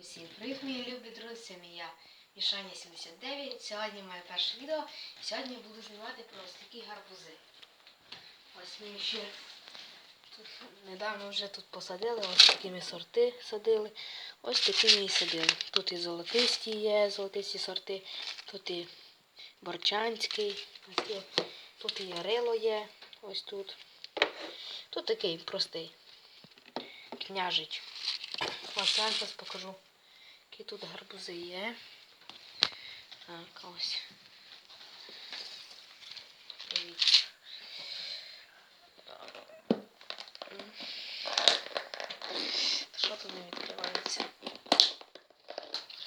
Усім привіт, мої любі друзі, я Мішаня 79. Сьогодні моє перше відео. Сьогодні я буду знімати про ось такі гарбузи. Ось ми ще тут недавно вже тут посадили, ось такими сорти садили. Ось такими і садили. Тут і золотисті є, золотисті сорти, тут і борчанський, тут і ярило є, ось тут. Тут такий простий княжич. Ось я зараз покажу, які тут гарбузи є. Так, ось. Дивіться. Що тут не відкривається?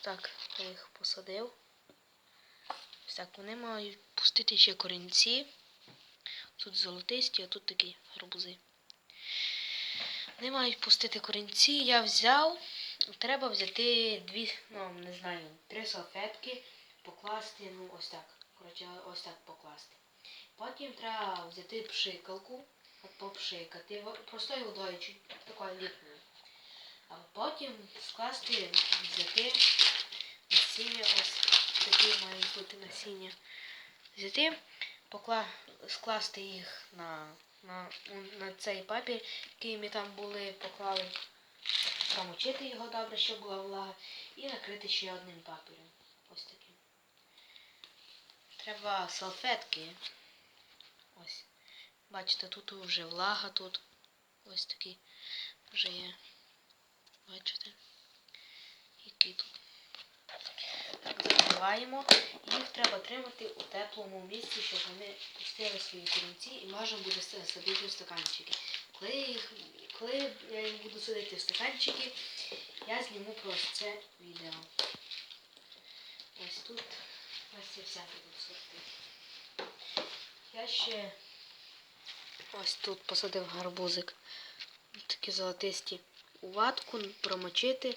Так, я їх посадив. Ось так, вони мають пустити ще корінці. Тут золотисті, а тут такі гарбузи. Вони мають пустити корінці. Я взяв. Треба взяти дві, ну не знаю, три салфетки, покласти, ну ось так. Коротше, ось так покласти. Потім треба взяти пшикалку, попшикати простою водою, чуть такою літною. А потім скласти, взяти насіння, ось такі мають бути насіння. Взяти, покла... скласти їх на, на, на цей папір, який ми там були, поклали промочити його добре, щоб була влага, і накрити ще одним папіром. Ось таким. Треба салфетки. Ось. Бачите, тут вже влага, тут ось такі вже є. Бачите? Які тут. Так, закриваємо. Їх треба тримати у теплому місці, щоб вони пустили свої корінці і можна буде садити в стаканчики. Коли, їх, коли я їх буду садити в стаканчики, я зніму про це відео. Ось тут ось це всякі тут сорти. Я ще ось тут посадив гарбузик. Такі золотисті у ватку, промочити.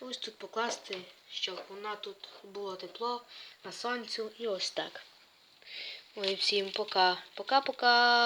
І ось тут покласти, щоб вона тут було тепло на сонцю і ось так. Ой, всім пока. Пока-пока.